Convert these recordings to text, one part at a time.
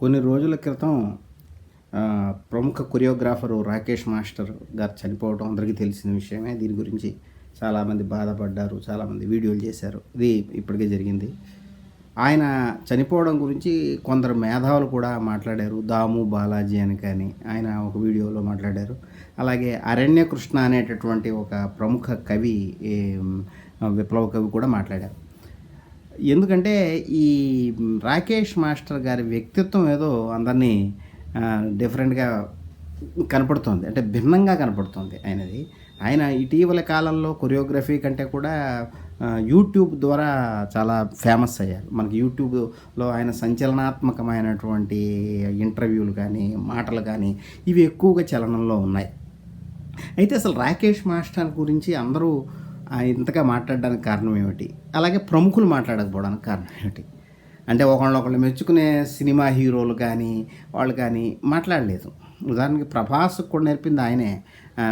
కొన్ని రోజుల క్రితం ప్రముఖ కొరియోగ్రాఫరు రాకేష్ మాస్టర్ గారు చనిపోవడం అందరికీ తెలిసిన విషయమే. దీని గురించి చాలామంది బాధపడ్డారు చాలామంది వీడియోలు చేశారు. ఇది ఇప్పటికే జరిగింది. ఆయన చనిపోవడం గురించి కొందరు మేధావులు కూడా మాట్లాడారు. దాము బాలాజీ అని కానీ ఆయన ఒక వీడియోలో మాట్లాడారు. అలాగే అరణ్య కృష్ణ అనేటటువంటి ఒక ప్రముఖ కవి విప్లవ కవి కూడా మాట్లాడారు. ఎందుకంటే ఈ రాకేష్ మాస్టర్ గారి వ్యక్తిత్వం ఏదో అందరినీ డిఫరెంట్గా కనపడుతోంది. అంటే భిన్నంగా కనపడుతోంది ఆయనది. ఆయన ఇటీవల కాలంలో కొరియోగ్రఫీ కంటే కూడా యూట్యూబ్ ద్వారా చాలా ఫేమస్ అయ్యారు. మనకి యూట్యూబ్లో ఆయన సంచలనాత్మకమైనటువంటి ఇంటర్వ్యూలు కానీ మాటలు కానీ ఇవి ఎక్కువగా చలనంలో ఉన్నాయి. అయితే అసలు రాకేష్ మాస్టర్ గురించి అందరూ ఇంతగా మాట్లాడడానికి కారణం ఏమిటి? అలాగే ప్రముఖులు మాట్లాడకపోవడానికి కారణం ఏమిటి? అంటే ఒకళ్ళొకళ్ళు మెచ్చుకునే సినిమా హీరోలు కానీ వాళ్ళు కానీ మాట్లాడలేదు. ఉదాహరణకి ప్రభాస్ కూడా నేర్పింది ఆయనే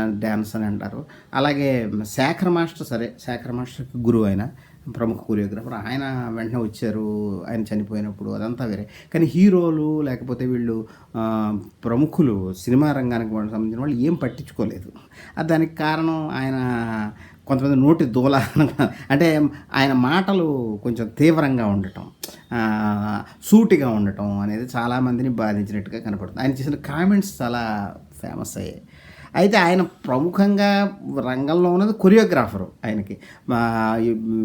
డ్యాన్స్ అని అంటారు. అలాగే శేఖర్ మాస్టర్ సరే శేఖర్ మాస్టర్కి గురువు ఆయన ప్రముఖ కొరియోగ్రాఫర్. ఆయన వెంటనే వచ్చారు ఆయన చనిపోయినప్పుడు అదంతా వేరే. కానీ హీరోలు లేకపోతే వీళ్ళు ప్రముఖులు సినిమా రంగానికి సంబంధించిన వాళ్ళు ఏం పట్టించుకోలేదు. దానికి కారణం ఆయన కొంతమంది నోటి దూల అంటే ఆయన మాటలు కొంచెం తీవ్రంగా ఉండటం సూటిగా ఉండటం అనేది చాలామందిని బాధించినట్టుగా కనపడుతుంది. ఆయన చేసిన కామెంట్స్ చాలా ఫేమస్ అయ్యాయి. అయితే ఆయన ప్రముఖంగా రంగంలో ఉన్నది కొరియోగ్రాఫరు ఆయనకి.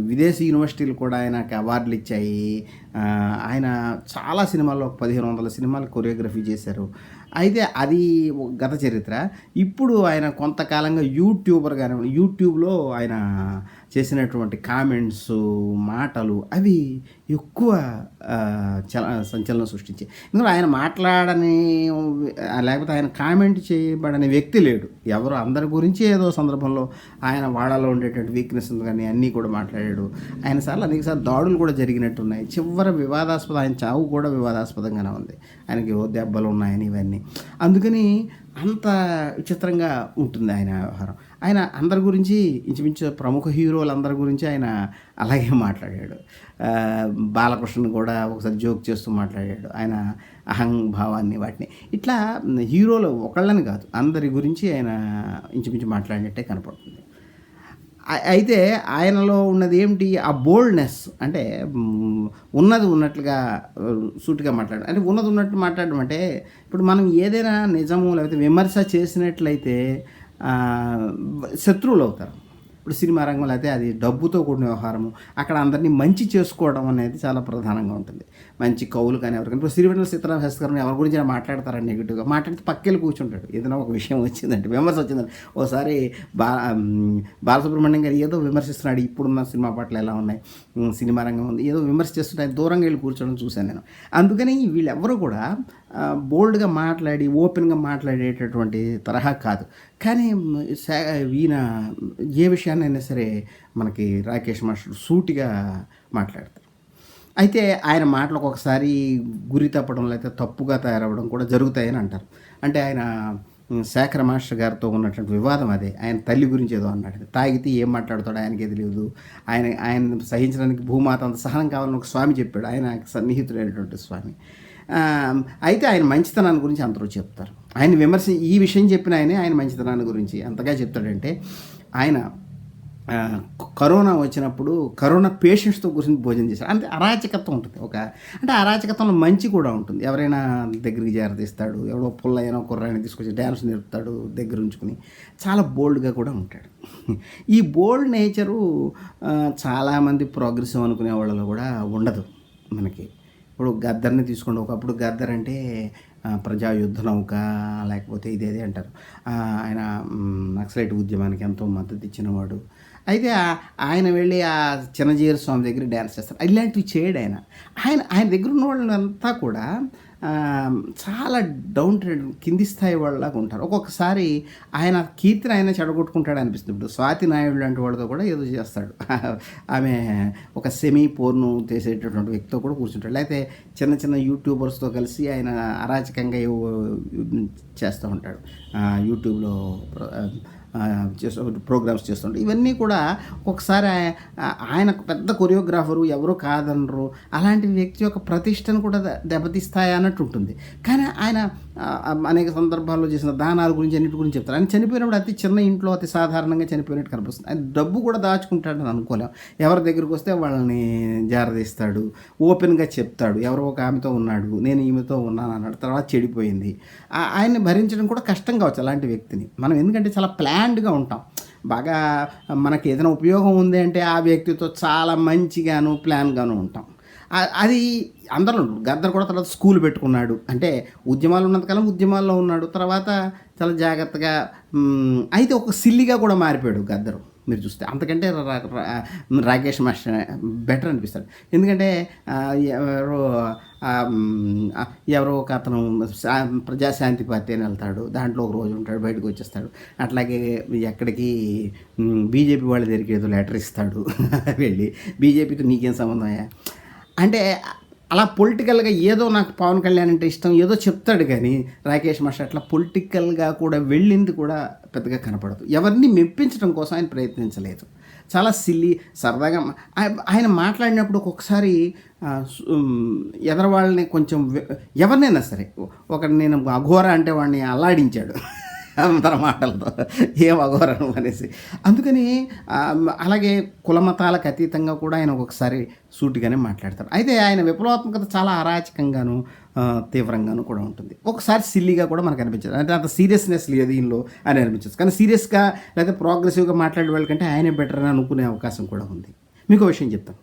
విదేశీ యూనివర్సిటీలు కూడా ఆయనకి అవార్డులు ఇచ్చాయి. ఆయన చాలా సినిమాల్లో ఒక పదిహేను వందల సినిమాలు కొరియోగ్రఫీ చేశారు. అయితే అది గత చరిత్ర. ఇప్పుడు ఆయన కొంతకాలంగా యూట్యూబర్ కానీ యూట్యూబ్లో ఆయన చేసినటువంటి కామెంట్స్ మాటలు అవి ఎక్కువ చల సంచలనం సృష్టించాయి. ఎందుకంటే ఆయన మాట్లాడని లేకపోతే ఆయన కామెంట్ చేయబడని వ్యక్తి లేడు. ఎవరు అందరి గురించి ఏదో సందర్భంలో ఆయన వాడలో ఉండేటువంటి వీక్నెస్ కానీ అన్నీ కూడా మాట్లాడాడు. ఆయన సార్లు అనేకసార్లు దాడులు కూడా జరిగినట్టున్నాయి. చివరి వివాదాస్పద ఆయన చావు కూడా వివాదాస్పదంగానే ఉంది. ఆయనకి ఓ దెబ్బలు ఉన్నాయని ఇవన్నీ. అందుకని అంత విచిత్రంగా ఉంటుంది ఆయన వ్యవహారం. ఆయన అందరి గురించి ఇంచుమించు ప్రముఖ హీరోలు అందరి గురించి ఆయన అలాగే మాట్లాడాడు. బాలకృష్ణ కూడా ఒకసారి జోక్ చేస్తూ మాట్లాడాడు. ఆయన అహంభావాన్ని వాటిని. ఇట్లా హీరోలు ఒకళ్ళని కాదు అందరి గురించి ఆయన ఇంచుమించు మాట్లాడినట్టే కనపడుతుంది. అయితే ఆయనలో ఉన్నది ఏమిటి? ఆ బోల్డ్నెస్ అంటే ఉన్నది ఉన్నట్లుగా సూటిగా మాట్లాడడం అంటే ఉన్నది ఉన్నట్టు మాట్లాడడం అంటే ఇప్పుడు మనం ఏదైనా నిజము లేకపోతే విమర్శ చేసినట్లయితే శత్రువులు అవుతారు. ఇప్పుడు సినిమా రంగంలో అయితే అది డబ్బుతో కూడిన వ్యవహారము అక్కడ అందరినీ మంచి చేసుకోవడం అనేది చాలా ప్రధానంగా ఉంటుంది. మంచి కవులు కానీ ఎవరికైనా ఇప్పుడు సిరివెన్నెల సీతారామ శాస్త్రి గారు ఎవరి గురించి మాట్లాడతారని నెగిటివ్గా? మాట్లాడితే పక్కెళ్ళి కూర్చుంటాడు. ఏదైనా ఒక విషయం వచ్చిందంటే విమర్శ వచ్చిందంటే ఓసారి బా బాలసుబ్రహ్మణ్యం గారు ఏదో విమర్శిస్తున్నాడు ఇప్పుడున్న సినిమా పాటలు ఎలా ఉన్నాయి సినిమా రంగం ఉంది ఏదో విమర్శ చేస్తుంటే దూరంగా వెళ్ళి కూర్చోవడం చూశాను నేను. అందుకని వీళ్ళెవరూ కూడా బోల్డ్గా మాట్లాడి ఓపెన్గా మాట్లాడేటటువంటి తరహా కాదు. కానీ శా- ఈయన ఏ విషయాన్నైనా సరే మనకి రాకేష్ మాస్టర్ సూటిగా మాట్లాడతారు. అయితే ఆయన మాటలకు ఒకసారి గురి తప్పడం లేకపోతే తప్పుగా తయారవ్వడం కూడా జరుగుతాయని అంటారు. అంటే ఆయన శేఖర మాస్టర్ గారితో ఉన్నటువంటి వివాదం అదే. ఆయన తల్లి గురించి ఏదో అన్నాడు. తాగితే ఏం మాట్లాడతాడు ఆయనకి తెలియదు ఆయన ఆయన సహించడానికి భూమాత అంత సహనం కావాలని ఒక స్వామి చెప్పాడు. ఆయన సన్నిహితుడైనటువంటి స్వామి. అయితే ఆయన మంచితనాన్ని గురించి అందరూ చెప్తారు. ఆయన విమర్శ ఈ విషయం చెప్పిన ఆయనే ఆయన మంచితనాన్ని గురించి ఎంతగా చెప్తాడంటే ఆయన కరోనా వచ్చినప్పుడు కరోనా పేషెంట్స్తో కూర్చొని భోజనం చేశారు. అంటే అరాచకత్వం ఉంటుంది. ఒక అంటే అరాచకత్వంలో మంచి కూడా ఉంటుంది. ఎవరైనా దగ్గరికి చేరదీస్తాడు ఎవడో పుల్లైనా కుర్రాయిని తీసుకొచ్చి డ్యాన్స్ నేర్పుతాడు దగ్గర ఉంచుకుని చాలా బోల్డ్గా కూడా ఉంటాడు. ఈ బోల్డ్ నేచరు చాలామంది ప్రోగ్రెసివ్ అనుకునే వాళ్ళలో కూడా ఉండదు మనకి. ఇప్పుడు గద్దర్ని తీసుకోండి. ఒకప్పుడు గద్దర్ అంటే ప్రజా యుద్ధ నౌక లేకపోతే ఇదేదే అంటారు. ఆయన నక్సలైట్ ఉద్యమానికి ఎంతో మద్దతు ఇచ్చినవాడు. అయితే ఆయన వెళ్ళి ఆ చిన్నజీర స్వామి దగ్గర డ్యాన్స్ చేస్తారు. ఇలాంటివి చేయడు ఆయన. ఆయన ఆయన దగ్గర ఉన్న వాళ్ళంతా కూడా చాలా డౌన్ ట్రెడ్ కింది స్థాయి వాళ్ళలాగా ఉంటారు. ఒక్కొక్కసారి ఆయన కీర్తిని ఆయన చెడగొట్టుకుంటాడు అనిపిస్తుంది. ఇప్పుడు స్వాతి నాయుడు లాంటి వాళ్ళతో కూడా ఏదో చేస్తాడు. ఆమె ఒక సెమీ పోర్ను చేసేటటువంటి వ్యక్తితో కూడా కూర్చుంటాడు. లేకపోతే చిన్న చిన్న యూట్యూబర్స్తో కలిసి ఆయన అరాచకంగా చేస్తూ ఉంటాడు. యూట్యూబ్లో ప్రోగ్రామ్స్ చేస్తుంటారు ఇవన్నీ కూడా ఒకసారి ఆయన పెద్ద కొరియోగ్రాఫరు ఎవరు కాదనరు. అలాంటి వ్యక్తి యొక్క ప్రతిష్టను కూడా ద- దెబ్బతీస్తాయి అన్నట్టు ఉంటుంది. కానీ ఆయన అనేక సందర్భాల్లో చేసిన దానాల గురించి అన్నిటి గురించి చెప్తారు. ఆయన చనిపోయినప్పుడు అతి చిన్న ఇంట్లో అతి సాధారణంగా చనిపోయినట్టు కనిపిస్తుంది. ఆయన డబ్బు కూడా దాచుకుంటాడని అనుకోలేం. ఎవరి దగ్గరికి వస్తే వాళ్ళని జారదీస్తాడు ఓపెన్గా చెప్తాడు ఎవరో ఒక ఆమెతో ఉన్నాడు నేను ఈమెతో ఉన్నాను అన్నాడు. తర్వాత చెడిపోయింది. ఆయన్ని భరించడం కూడా కష్టం కావచ్చు అలాంటి వ్యక్తిని. మనం ఎందుకంటే చాలా ప్లాన్డ్గా ఉంటాం. బాగా మనకి ఏదైనా ఉపయోగం ఉంది అంటే ఆ వ్యక్తితో చాలా మంచిగాను ప్లాన్గాను ఉంటాం. అది అందరూ గద్దర్ కూడా తర్వాత స్కూల్ పెట్టుకున్నాడు. అంటే ఉద్యమాలు ఉన్నంతకాలం ఉద్యమాల్లో ఉన్నాడు. తర్వాత చాలా జాగ్రత్తగా అయితే ఒక సిల్లిగా కూడా మారిపోయాడు గద్దరు. మీరు చూస్తే అంతకంటే రా- రాకేష్ మాస్టర్ బెటర్ అనిపిస్తాడు. ఎందుకంటే ఎవరో ఎవరో ఒక అతను ప్రజాశాంతి పార్టీ అని వెళ్తాడు. దాంట్లో ఒక రోజు ఉంటాడు బయటకు వచ్చేస్తాడు. అట్లాగే ఎక్కడికి బీజేపీ వాళ్ళ దగ్గరికి ఏదో లెటర్ ఇస్తాడు. వెళ్ళి బీజేపీతో నీకేం సంబంధం అయ్యా? అంటే అలా పొలిటికల్గా ఏదో నాకు పవన్ కళ్యాణ్ అంటే ఇష్టం ఏదో చెప్తాడు కానీ రాకేష్ మాస్టర్ అట్లా పొలిటికల్గా కూడా వెళ్ళింది కూడా పెద్దగా కనపడదు. ఎవరిని మెప్పించడం కోసం ఆయన ప్రయత్నించలేదు. చాలా సిల్లీ సరదాగా ఆయ- ఆయన మాట్లాడినప్పుడు ఒక్కొక్కసారి ఎదరవాళ్ళని కొంచెం ఎవరినైనా సరే ఒక నేను అఘోర అంటే వాడిని అల్లాడించాడు. తన మాటలతో ఏం అఘోరను అనేసి. అందుకని అలాగే కులమతాలకు అతీతంగా కూడా ఆయన ఒక్కొక్కసారి సూటిగానే మాట్లాడతారు. అయితే ఆయన విప్లవాత్మకత చాలా అరాచకంగాను తీవ్రంగాను కూడా ఉంటుంది. ఒకసారి సిల్లీగా కూడా మనకు అనిపించదు. అంటే అంత సీరియస్నెస్ లేదు దీనిలో అని అనిపించదు. కానీ సీరియస్గా లేకపోతే ప్రోగ్రెసివ్గా మాట్లాడే వాళ్ళకంటే ఆయనే బెటర్ అని అనుకునే అవకాశం కూడా ఉంది. మీకు విషయం చెప్తాను.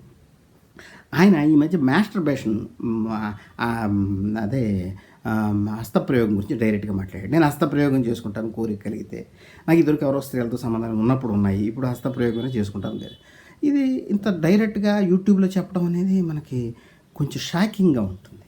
ఆయన ఈ మధ్య మాస్టర్ బేషన్ అదే హస్తప్రయోగం గురించి డైరెక్ట్గా మాట్లాడాడు. నేను హస్తప్రయోగం చేసుకుంటాను కోరిక కలిగితే. నాకు ఇద్దరికి ఎవరో స్త్రీలతో సంబంధాలు ఉన్నప్పుడు ఉన్నాయి. ఇప్పుడు హస్తప్రయోగమే చేసుకుంటాను లేదు ఇది ఇంత డైరెక్ట్గా యూట్యూబ్లో చెప్పడం అనేది మనకి కొంచెం షాకింగ్గా ఉంటుంది.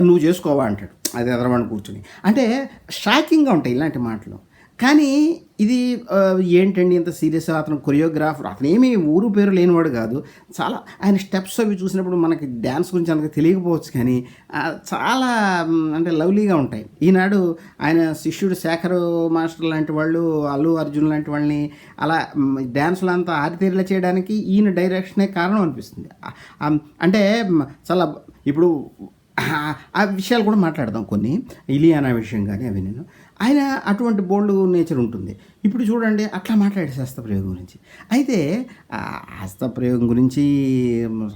నువ్వు చేసుకోవా అంటాడు. అది ఎదరవాడిని కూర్చుని. అంటే షాకింగ్గా ఉంటాయి ఇలాంటి మాటలు. కానీ ఇది ఏంటండి ఇంత సీరియస్ అతను కొరియోగ్రాఫర్? అతను ఏమీ ఊరు పేరు లేనివాడు కాదు. చాలా ఆయన స్టెప్స్ అవి చూసినప్పుడు మనకి డ్యాన్స్ గురించి అంతగా తెలియకపోవచ్చు కానీ చాలా అంటే లవ్లీగా ఉంటాయి. ఈనాడు ఆయన శిష్యుడు శేఖర్ మాస్టర్ లాంటి వాళ్ళు అల్లు అర్జున్ లాంటి వాళ్ళని అలా డ్యాన్సులు అంతా ఆరితేరిలా చేయడానికి ఈయన డైరెక్షనే కారణం అనిపిస్తుంది. అంటే చాలా ఇప్పుడు ఆ- ఆ విషయాలు కూడా మాట్లాడదాం కొన్ని. ఇలియానా విషయం కానీ అవి నేను. ఆయన అటువంటి బోల్డ్ నేచర్ ఉంటుంది. ఇప్పుడు చూడండి అట్లా మాట్లాడే హస్తప్రయోగం గురించి. అయితే ఆ హస్తప్రయోగం గురించి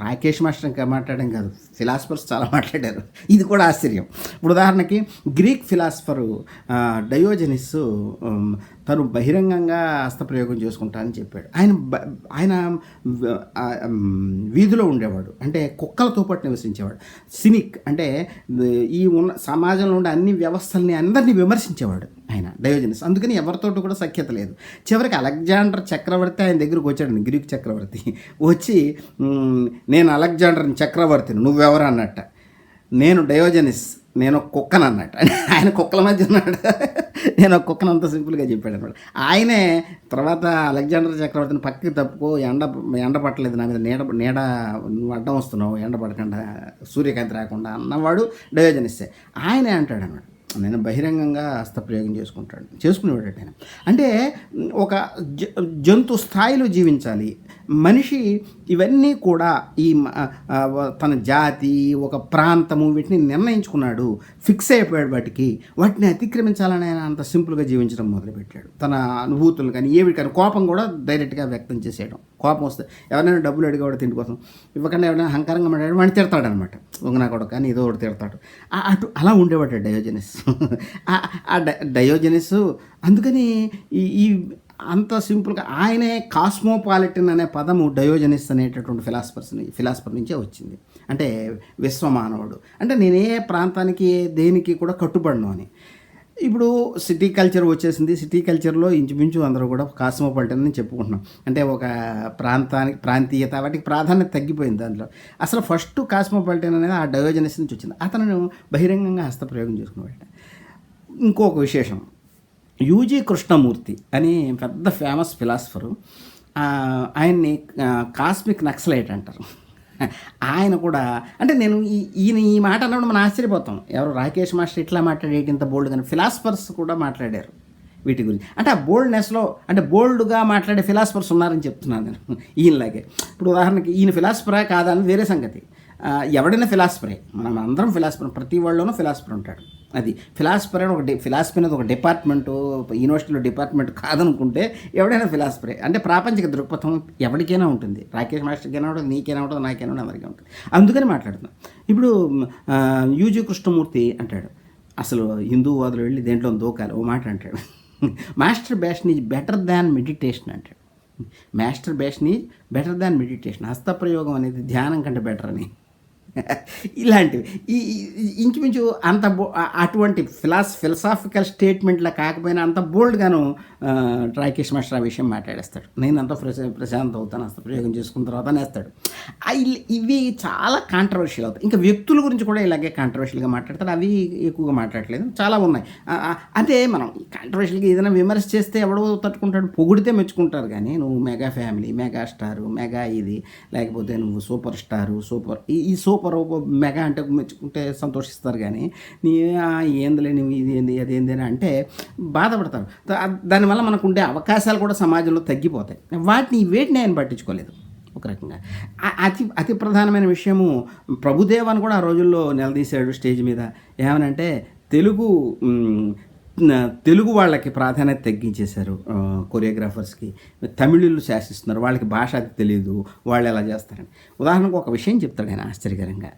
రాకేష్ మాస్టర్ ఇంకా మాట్లాడడం కాదు ఫిలాసఫర్స్ చాలా మాట్లాడారు. ఇది కూడా ఆశ్చర్యం. ఇప్పుడు ఉదాహరణకి గ్రీక్ ఫిలాసఫరు డయోజనిస్ తను బహిరంగంగా హస్తప్రయోగం చేసుకుంటానని చెప్పాడు. ఆయన ఆయన వీధిలో ఉండేవాడు. అంటే కుక్కలతో పాటు నివసించేవాడు. సినిక్ అంటే ఈ ఉన్న సమాజంలో ఉండే అన్ని వ్యవస్థల్ని అందరినీ విమర్శించేవాడు. ఆయన డయోజనస్ అందుకని ఎవరితోటి కూడా సఖ్యత లేదు. చివరికి అలెగ్జాండర్ చక్రవర్తి ఆయన దగ్గరికి వచ్చాడు గ్రీక్ చక్రవర్తి. వచ్చి నేను అలెగ్జాండర్ చక్రవర్తిని నువ్వెవరు? అన్నట్ట. నేను డయోజనిస్ నేను కుక్కను అన్నట్టు. ఆయన కుక్కల మధ్య ఉన్నాడు. నేను ఒక కుక్కను అంత సింపుల్గా చెప్పాడు అనమాట ఆయనే తర్వాత అలెగ్జాండర్ చక్రవర్తిని పక్కకి తప్పుకో ఎండ ఎండ పట్టలేదు నా మీద నీడ నీడ నువ్వు అడ్డం వస్తున్నావు ఎండ పడకుండా సూర్యకాంతి రాకుండా అన్నవాడు డయోజనిస్సే ఆయనే అంటాడు అనమాట నేను బహిరంగంగా హస్తప్రయోగం చేసుకుంటాడు చేసుకునేవాడు ఆయన అంటే ఒక జ- జంతు స్థాయిలో జీవించాలి. మనిషి ఇవన్నీ కూడా ఈ మ- తన జాతి ఒక ప్రాంతము వీటిని నిర్ణయించుకున్నాడు. ఫిక్స్ అయిపోయాడు వాటికి. వాటిని అతిక్రమించాలని ఆయన అంత సింపుల్గా జీవించడం మొదలుపెట్టాడు. తన అనుభూతులు కానీ ఏవి కానీ కోపం కూడా డైరెక్ట్గా వ్యక్తం చేసేయడం. కోపం వస్తే ఎవరైనా డబ్బులు అడిగేవాడు తిండి కోసం ఇవ్వకుండా ఎవరైనా హంకారంగా మాట్లాడి వాడిని తిడతాడు అనమాట నా కూడా కానీ ఏదో ఒకటి తిడతాడు. అటు అలా ఉండేవాడు డయోజనిస్. ఆ- డ- డయోజనిస్ అందుకని ఈ ఈ అంత సింపుల్గా ఆయనే కాస్మోపాలిటన్ అనే పదము డయోజనిస్ అనేటటువంటి ఫిలాసఫర్స్ ఫిలాసఫర్ నుంచే వచ్చింది. అంటే విశ్వమానవుడు. అంటే నేనే ప్రాంతానికి దేనికి కూడా కట్టుబడను అని. ఇప్పుడు సిటీ కల్చర్ వచ్చేసింది. సిటీ కల్చర్లో ఇంచుమించు అందరూ కూడా కాస్మోపాలిటన్ అని చెప్పుకుంటున్నాం. అంటే ఒక ప్రాంతానికి ప్రాంతీయత వాటికి ప్రాధాన్యత తగ్గిపోయింది దాంట్లో. అసలు ఫస్ట్ కాస్మోపాలిటన్ అనేది ఆ డయోజనిస్ నుంచి వచ్చింది. అతను బహిరంగంగా హస్తప్రయోగం చేసుకునేవాడు. ఇంకొక విశేషం. యూజీ కృష్ణమూర్తి అని పెద్ద ఫేమస్ ఫిలాసఫరు ఆయన్ని కాస్మిక్ నక్సలైట్ అంటారు. ఆయన కూడా అంటే నేను ఈ ఈయన ఈ మాట అన్నప్పుడు మనం ఆశ్చర్యపోతాం. ఎవరు రాకేష్ మాస్టర్ ఇట్లా మాట్లాడేటి ఇంత బోల్డ్ కానీ ఫిలాసఫర్స్ కూడా మాట్లాడారు వీటి గురించి. అంటే ఆ బోల్డ్నెస్లో అంటే బోల్డ్గా మాట్లాడే ఫిలాసఫర్స్ ఉన్నారని చెప్తున్నాను నేను. ఈయనలాగే. ఇప్పుడు ఉదాహరణకి ఈయన ఫిలాసఫరా కాదా అని వేరే సంగతి. ఎవడైనా ఫిలాసఫరే. మనం అందరం ఫిలాసఫర్ ప్రతి వాళ్ళలోనూ ఫిలాసఫర్ ఉంటాడు. అది ఫిలాసఫర్ అని ఒక డి ఫిలాసఫీ అనేది ఒక డిపార్ట్మెంటు యూనివర్సిటీలో డిపార్ట్మెంట్ కాదనుకుంటే ఎవడైనా ఫిలాసఫరే. అంటే ప్రాపంచిక దృక్పథం ఎవరికైనా ఉంటుంది. రాకేష్ మాస్టర్కైనా ఉంటుంది నీకైనా ఉంటుంది నాకైనా ఉంటుంది అందరికీ ఉంటుంది. అందుకని మాట్లాడుతున్నాం. ఇప్పుడు యూజీ కృష్ణమూర్తి అంటాడు. అసలు హిందూవాదులు వెళ్ళి దేంట్లో దూకాలి? ఓ మాట అంటాడు. Masturbation is better than meditation అంటాడు. Masturbation is better than meditation. హస్తప్రయోగం అనేది ధ్యానం కంటే బెటర్ అని. ఇలాంటివి. ఈ ఇంచుమించు అంత అటువంటి ఫిలాస్ ఫిలసాఫికల్ స్టేట్మెంట్లా కాకపోయినా అంత బోల్డ్గాను రాకేష్ మాస్టర్ ఆ విషయం మాట్లాడేస్తాడు. నేను అంత ప్రశా ప్రశాంత్ అవుతాను అంత ప్రయోగం చేసుకున్న తర్వాత అనేస్తాడు. ఇవి చాలా కాంట్రవర్షియల్ అవుతాయి. ఇంకా వ్యక్తుల గురించి కూడా ఇలాగే కాంట్రవర్షియల్గా మాట్లాడతాడు. అవి ఎక్కువగా మాట్లాడట్లేదు చాలా ఉన్నాయి. అంటే మనం కాంట్రవర్షియల్గా ఏదైనా విమర్శ చేస్తే ఎవడో తట్టుకుంటాడు పొగిడితే మెచ్చుకుంటారు కానీ నువ్వు mega family mega star mega ఇది లేకపోతే నువ్వు సూపర్ స్టారు సూపర్ ఈ సూపర్ సూపర్ మెగా అంటే మెచ్చుకుంటే సంతోషిస్తారు కానీ నీ ఆ, ఏందిలే నువ్వు ఇది ఏంది అది ఏంది అని అంటే బాధపడతారు. దానివల్ల మనకు ఉండే అవకాశాలు కూడా సమాజంలో తగ్గిపోతాయి. వాటిని వేటిని ఆయన పట్టించుకోలేదు ఒక రకంగా. అతి అతి ప్రధానమైన విషయము ప్రభుదేవ్ అని కూడా ఆ రోజుల్లో నిలదీశాడు స్టేజ్ మీద. ఏమనంటే తెలుగు తెలుగు వాళ్ళకి ప్రాధాన్యత తగ్గించేశారు కొరియోగ్రాఫర్స్కి. తమిళులు శాసిస్తున్నారు వాళ్ళకి భాష అది తెలియదు వాళ్ళు ఎలా చేస్తారని. ఉదాహరణకు ఒక విషయం చెప్తాడు ఆయన ఆశ్చర్యకరంగా.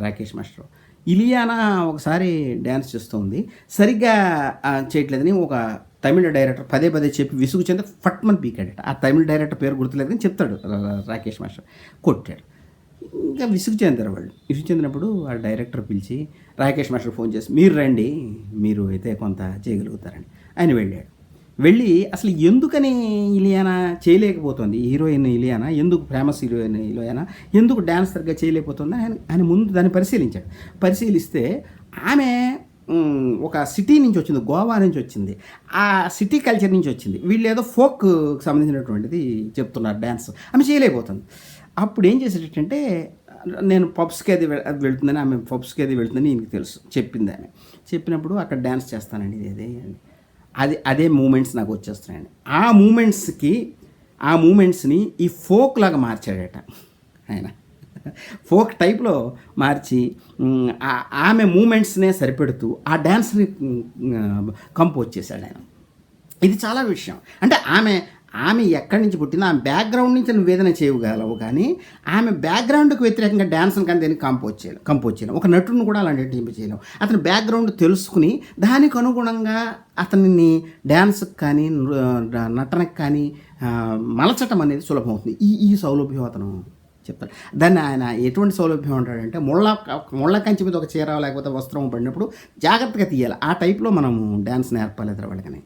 రాకేష్ మాస్టర్. ఇలియానా ఒకసారి డ్యాన్స్ చేస్తుంది. సరిగ్గా చేయట్లేదని ఒక తమిళ డైరెక్టర్ పదే పదే చెప్పి విసుగు చెంది ఫట్మన్ పీకాడట. ఆ తమిళ డైరెక్టర్ పేరు గుర్తులేదని చెప్తాడు రాకేష్ మాస్టర్. కొట్టాడు. ఇంకా విసుగు చెందారు వాళ్ళు. విసుగు చెందినప్పుడు ఆ డైరెక్టర్ పిలిచి రాకేష్ మాస్టర్ ఫోన్ చేసి మీరు రండి మీరు అయితే కొంత చేయగలుగుతారని. ఆయన వెళ్ళాడు. వెళ్ళి అసలు ఎందుకని ఇలియానా చేయలేకపోతుంది? హీరోయిన్ ఇలియానా? ఎందుకు ఫేమస్ హీరోయిన్ ఇలియానా? ఎందుకు డ్యాన్స్ సరిగ్గా చేయలేకపోతుంది? ఆయన ఆయన ముందు దాన్ని పరిశీలించాడు. పరిశీలిస్తే ఆమె ఒక సిటీ నుంచి వచ్చింది గోవా నుంచి వచ్చింది. ఆ సిటీ కల్చర్ నుంచి వచ్చింది. వీళ్ళు ఏదో ఫోక్ సంబంధించినటువంటిది చెప్తున్నారు డ్యాన్స్ ఆమె చేయలేకపోతుంది. అప్పుడు ఏం చేసేటంటే నేను పబ్స్కి అది వెళుతుందని వెళ్తుందని ఆమె పబ్స్కి అది వెళ్తుందని ఈయనకి తెలుసు చెప్పింది ఆమె. చెప్పినప్పుడు అక్కడ డ్యాన్స్ చేస్తానండి ఇది అదే అని అది అదే మూమెంట్స్ నాకు వచ్చేస్తున్నాయండి. ఆ మూమెంట్స్కి ఆ మూమెంట్స్ని ఈ ఫోక్ లాగా మార్చాడట ఆయన. ఫోక్ టైప్లో మార్చి ఆమె మూమెంట్స్నే సరిపెడుతూ ఆ డ్యాన్స్ని కంపోజ్ చేశాడు ఆయన. ఇది చాలా విషయం. అంటే ఆమె ఆమె ఎక్కడి నుంచి పుట్టినా ఆమె బ్యాక్గ్రౌండ్ నుంచి నువ్వు చేయగలవు కానీ ఆమె బ్యాక్గ్రౌండ్కి వ్యతిరేకంగా డ్యాన్స్ని కానీ దేనికి కంపోజ్ చేయలేం కంపోజ్ చేయలేం ఒక నటుడిని కూడా అలాంటి టీంపు చేయలేము అతని బ్యాక్గ్రౌండ్ తెలుసుకుని దానికి అనుగుణంగా అతనిని డ్యాన్స్కి కానీ నృ- కానీ మలచటం అనేది సులభం అవుతుంది. ఈ ఈ సౌలభ్యం అతను చెప్తాడు. దాన్ని ఆయన ఎటువంటి సౌలభ్యం అంటాడంటే ముళ్ళ ముళ్ళ కంచి మీద ఒక చీర లేకపోతే వస్త్రం పడినప్పుడు జాగ్రత్తగా తీయాలి. ఆ టైప్లో మనము డ్యాన్స్ నేర్పాలి ఎదురు వాళ్ళకని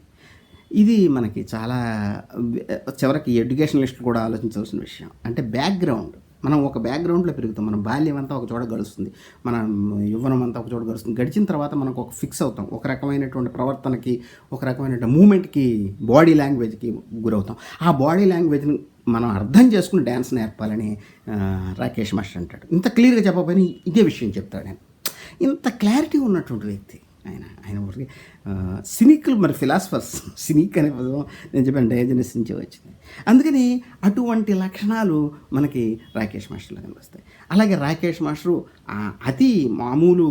ఇది మనకి చాలా చివరికి ఎడ్యుకేషనలిస్ట్ కూడా ఆలోచించవలసిన విషయం. అంటే బ్యాక్గ్రౌండ్ మనం ఒక బ్యాక్గ్రౌండ్లో పెరుగుతాం. మన బాల్యం అంతా ఒక చోట గడుస్తుంది. మన యువనం అంతా ఒక చోట గడుస్తుంది. గడిచిన తర్వాత మనకు ఒక ఫిక్స్ అవుతాం. ఒక రకమైనటువంటి ప్రవర్తనకి ఒక రకమైనటువంటి మూమెంట్కి బాడీ లాంగ్వేజ్కి గురవుతాం. ఆ బాడీ లాంగ్వేజ్ని మనం అర్థం చేసుకుని డ్యాన్స్ నేర్పాలని రాకేష్ మాస్టర్ అంటాడు. ఇంత క్లియర్గా చెప్పకపోయినా ఇదే విషయం చెప్తాడు నేను. ఇంత క్లారిటీ ఉన్నటువంటి వ్యక్తి ఆయన ఆయన ఊరికి సినిక్లు మరి ఫిలాసఫర్స్ సినిక్ అనే పదం నేను చెప్పాను డయాజనస్ నుంచి వచ్చింది. అందుకని అటువంటి లక్షణాలు మనకి రాకేష్ మాస్టర్లో కనిపిస్తాయి. అలాగే రాకేష్ మాస్టరు అతి మామూలు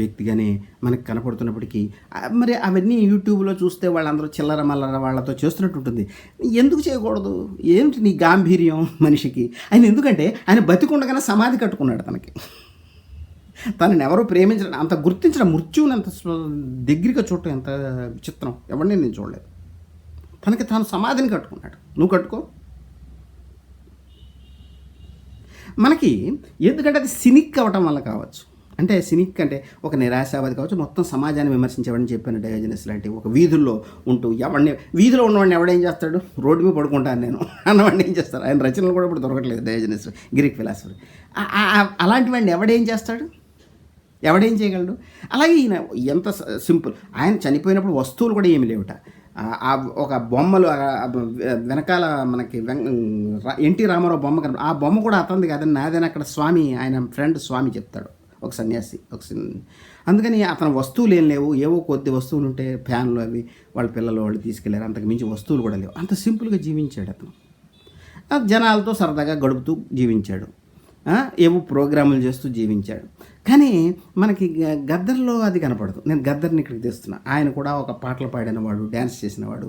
వ్యక్తిగానే మనకు కనపడుతున్నప్పటికీ మరి అవన్నీ యూట్యూబ్లో చూస్తే వాళ్ళందరూ చిల్లర మల్లర వాళ్ళతో చేస్తున్నట్టు ఉంటుంది. ఎందుకు చేయకూడదు? ఏమిటి నీ గాంభీర్యం మనిషికి? ఆయన ఎందుకంటే ఆయన బతికుండగానే సమాధి కట్టుకున్నాడు తనకి. తనని ఎవరు ప్రేమించడం అంత గుర్తించడం మృత్యువుని అంత దగ్గరగా చూడటం ఎంత విచిత్రం? ఎవరిని నేను చూడలేదు. తనకి తాను సమాధిని కట్టుకున్నాడు. నువ్వు కట్టుకో. మనకి ఎందుకంటే అది సినిక్ అవ్వటం వల్ల కావచ్చు. అంటే సినిక్ అంటే ఒక నిరాశావాది కావచ్చు. మొత్తం సమాజాన్ని విమర్శించేవాడిని చెప్పాను డయోజనస్ లాంటి ఒక వీధుల్లో ఉంటూ ఎవడిని వీధిలో ఉన్నవాడిని ఎవడేం చేస్తాడు? రోడ్డు మీద పడుకుంటాను నేను. అన్నవాడిని ఏం చేస్తారు? ఆయన రచనలు కూడా ఇప్పుడు దొరకట్లేదు డయోజనస్ గ్రీక్ ఫిలాసఫర్ అలాంటి వాడిని ఎవడేం చేస్తాడు? ఎవడేం చేయగలడు? అలాగే ఈయన ఎంత స- సింపుల్. ఆయన చనిపోయినప్పుడు వస్తువులు కూడా ఏమి లేవుట. ఆ- ఒక బొమ్మలు వెనకాల మనకి వెం- ఎన్టీ రామారావు బొమ్మ కనప ఆ బొమ్మ కూడా అతంది కాదని నాదని అక్కడ స్వామి ఆయన ఫ్రెండ్ స్వామి చెప్తాడు ఒక సన్యాసి ఒక అందుకని అతని వస్తువులు ఏం లేవు. ఏవో కొద్ది వస్తువులు ఉంటే ఫ్యాన్లు అవి వాళ్ళ పిల్లలు వాళ్ళు తీసుకెళ్ళారు. అంతకు మించి వస్తువులు కూడా లేవు. అంత సింపుల్గా జీవించాడు అతను. జనాలతో సరదాగా గడుపుతూ జీవించాడు. ఏవో ప్రోగ్రాములు చేస్తూ జీవించాడు. కానీ మనకి గద్దర్లో అది కనపడదు. నేను గద్దర్ని ఇక్కడికి తెస్తున్నా. ఆయన కూడా ఒక పాటలు పాడినవాడు డ్యాన్స్ చేసినవాడు.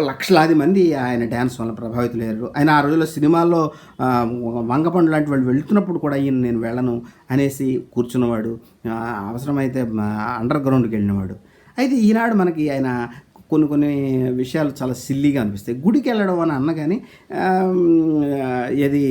లక్షలాది మంది ఆయన డ్యాన్స్ వల్ల ప్రభావితులయ్యారు ఆయన ఆ రోజుల్లో సినిమాల్లో వంగపండు లాంటి వాళ్ళు వెళ్తున్నప్పుడు కూడా ఈయన నేను వెళ్ళను అనేసి కూర్చున్నవాడు అవసరమైతే అండర్ గ్రౌండ్కి వెళ్ళినవాడు. అయితే ఈనాడు మనకి ఆయన కొన్ని కొన్ని విషయాలు చాలా సిల్లీగా అనిపిస్తాయి. గుడికి వెళ్ళడం అని అన్న కానీ ఏది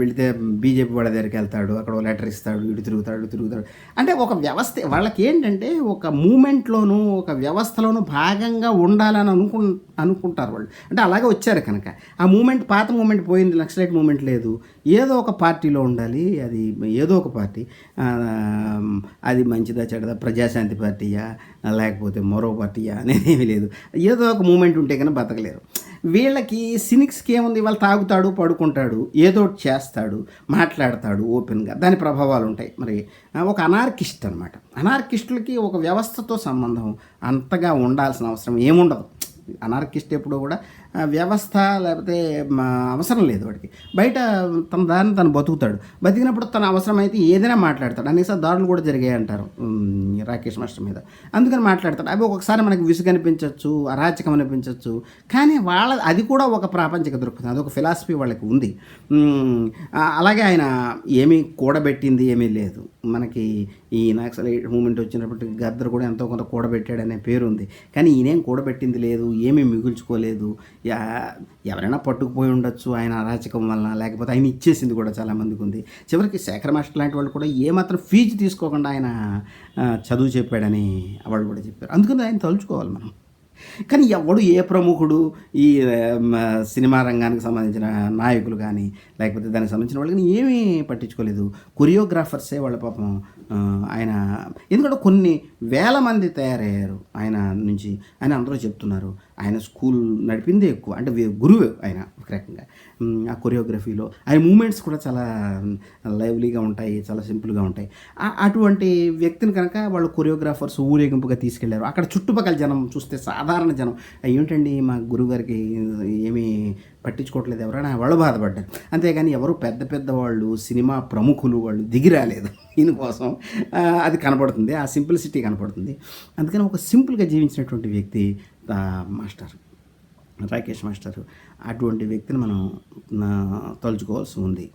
వెళితే బీజేపీ వాడి దగ్గరికి వెళ్తాడు అక్కడ లెటర్ ఇస్తాడు ఇటు తిరుగుతాడు ఇటు తిరుగుతాడు. అంటే ఒక వ్యవస్థ వాళ్ళకి ఏంటంటే ఒక మూమెంట్లోనూ ఒక వ్యవస్థలోనూ భాగంగా ఉండాలని అనుకు అనుకుంటారు వాళ్ళు. అంటే అలాగే వచ్చారు కనుక. ఆ మూమెంట్ పాత మూమెంట్ పోయింది నక్సలైట్ మూమెంట్ లేదు. ఏదో ఒక పార్టీలో ఉండాలి అది ఏదో ఒక పార్టీ. అది మంచిదా చెడదా ప్రజాశాంతి పార్టీయా లేకపోతే మరో పార్టీయా అనేది ఏమీ లేదు. ఏదో ఒక మూమెంట్ ఉంటే కానీ బతకలేరు. వీళ్ళకి సినిక్స్కి ఏముంది? వాళ్ళు తాగుతాడు పడుకుంటాడు ఏదో ఒకటి చేస్తాడు మాట్లాడతాడు ఓపెన్గా. దాని ప్రభావాలు ఉంటాయి. మరి ఒక అనార్కిస్ట్ అనమాట అనార్కిస్టులకి ఒక వ్యవస్థతో సంబంధం అంతగా ఉండాల్సిన అవసరం ఏముండదు. అనార్కిస్ట్ ఎప్పుడు కూడా వ్యవస్థ లేకపోతే మా అవసరం లేదు వాడికి. బయట తన దాన్ని తను బతుకుతాడు. బతికినప్పుడు తన అవసరమైతే ఏదైనా మాట్లాడతాడు. అనేసి దాడులు కూడా జరిగాయి అంటారు రాకేష్ మాస్టర్ మీద. అందుకని మాట్లాడతాడు. అవి ఒక్కొక్కసారి మనకి విసుగు అనిపించవచ్చు అరాచకం అనిపించవచ్చు కానీ వాళ్ళ అది కూడా ఒక ప్రాపంచిక దృక్పథం. అదొక ఫిలాసఫీ వాళ్ళకి ఉంది. అలాగే ఆయన ఏమీ కూడబెట్టింది ఏమీ లేదు. మనకి ఈ నక్సలైట్ మూమెంట్ వచ్చినప్పటికీ గద్దర్ కూడా ఎంతో కొంత కూడబెట్టాడనే పేరు ఉంది కానీ ఈయనేం కూడబెట్టింది లేదు ఏమీ మిగుల్చుకోలేదు. ఎవరైనా పట్టుకుపోయి ఉండొచ్చు ఆయన అరాచకం వలన. లేకపోతే ఆయన ఇచ్చేసింది కూడా చాలామందికి ఉంది. చివరికి శేఖర్ మాస్టర్ లాంటి వాళ్ళు కూడా ఏమాత్రం ఫీజు తీసుకోకుండా ఆయన చదువు చెప్పాడని వాళ్ళు కూడా చెప్పారు. అందుకని ఆయన తలుచుకోవాలి మనం. కానీ ఎవడు ఏ ప్రముఖుడు ఈ సినిమా రంగానికి సంబంధించిన నాయకులు కానీ లేకపోతే దానికి సంబంధించిన వాళ్ళు కానీ ఏమీ పట్టించుకోలేదు. కొరియోగ్రాఫర్సే వాళ్ళ పాపం. ఆయన ఎందుకంటే కొన్ని వేల మంది తయారయ్యారు ఆయన నుంచి. ఆయన అందరూ చెప్తున్నారు. ఆయన స్కూల్ నడిపిందే ఎక్కువ. అంటే గురువే గురువు ఆయన ఒక రకంగా. ఆ కొరియోగ్రఫీలో. ఆయన మూమెంట్స్ కూడా చాలా లైవ్లీగా ఉంటాయి చాలా సింపుల్గా ఉంటాయి. అటువంటి వ్యక్తిని కనుక వాళ్ళు కొరియోగ్రాఫర్స్ ఊరేగింపుగా తీసుకెళ్ళారు. అక్కడ చుట్టుపక్కల జనం చూస్తే సాధారణ జనం. ఏంటండి మా గురువుగారికి ఏమీ పట్టించుకోవట్లేదు ఎవరైనా వాళ్ళు బాధపడ్డారు. అంతేగాని ఎవరు పెద్ద పెద్ద వాళ్ళు సినిమా ప్రముఖులు వాళ్ళు దిగి రాలేదు. దీనికోసం అది కనపడుతుంది ఆ సింప్లిసిటీ కనపడుతుంది. అందుకని ఒక సింపుల్గా జీవించినటువంటి వ్యక్తి మాస్టర్ రాకేష్ మాస్టర్ అటువంటి వ్యక్తిని మనం తలుచుకోవాల్సి ఉంది.